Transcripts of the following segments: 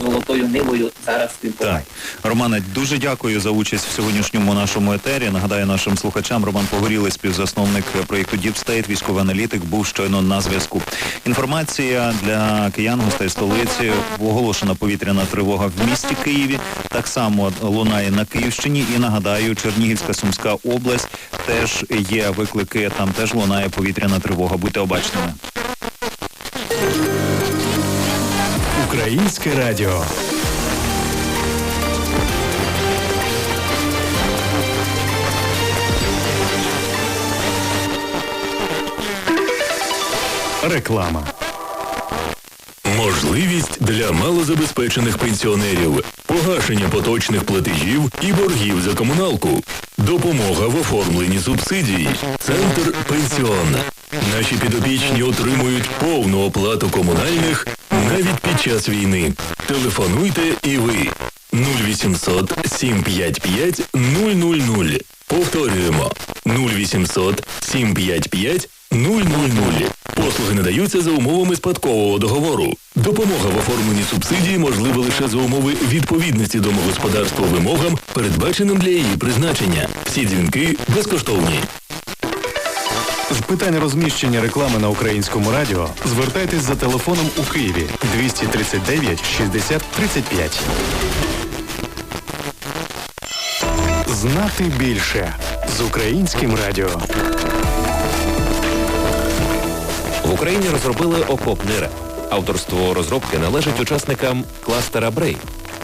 золотою нивою зараз Так. Романе, дуже дякую за участь в сьогоднішньому нашому етері. Нагадаю нашим слухачам, Роман Погорілий, співзасновник проєкту State, військовий аналітик, був щойно на зв'язку. Інформація для киян, гостей столиці. Оголошена повітряна тривога в місті Києві. Так само лунає на Київщині. І нагадаю, Чернігівська Сумська область теж є виклики. Там теж лунає повітряна тривога. Будьте обачними. Українське радіо. Реклама. Можливість для малозабезпечених пенсіонерів, погашення поточних платежів і боргів за комуналку, допомога в оформленні субсидій, центр пенсіон. Наші підопічні отримують повну оплату комунальних навіть під час війни. Телефонуйте і ви 0800 755 000. Повторюємо 0800 755 000. Послуги надаються за умовами спадкового договору. Допомога в оформленні субсидії можлива лише за умови відповідності домогосподарства вимогам, передбаченим для її призначення. Всі дзвінки безкоштовні. З питань розміщення реклами на українському радіо звертайтесь за телефоном у Києві 239 60 35. Знати більше з українським радіо. В Україні розробили окопний реп. Авторство розробки належить учасникам кластера Brave.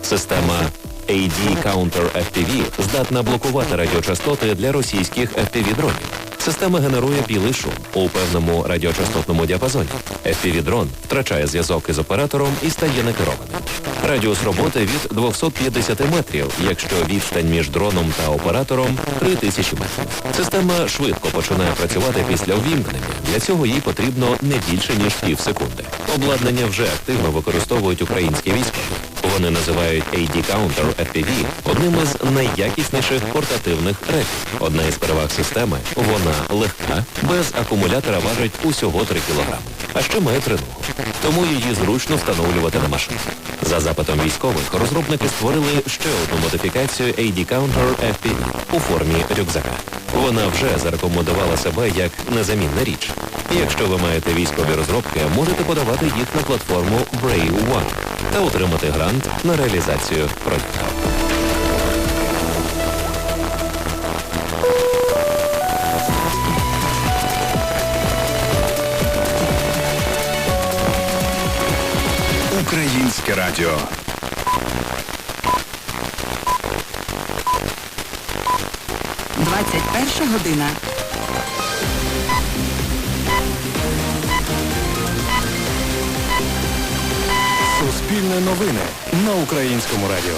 Система AD Counter FPV здатна блокувати радіочастоти для російських FPV-дронів. Система генерує білий шум у певному радіочастотному діапазоні. FPV-дрон втрачає зв'язок із оператором і стає некерованим. Радіус роботи від 250 метрів, якщо відстань між дроном та оператором 3000 метрів. Система швидко починає працювати після увімкнення. Для цього їй потрібно не більше ніж пів секунди. Обладнання вже активно використовують українські військові. Вони називають AD Counter FPV одним із найякісніших портативних репів. Одна із переваг системи вона легка, без акумулятора важить усього 3 кг, а ще має триногу. Тому її зручно встановлювати на машину. За запитом військових розробники створили ще одну модифікацію AD Counter FPV у формі рюкзака. Вона вже зарекомендувала себе як незамінна річ. Якщо ви маєте військові розробки, можете подавати їх на платформу Brave One та отримати грант на реалізацію проєкту. Українське радіо. Двадцять перша година. Суспільне новини на українському радіо.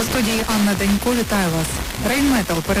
У студії Анна Денько вітаю вас. Рейнметал передає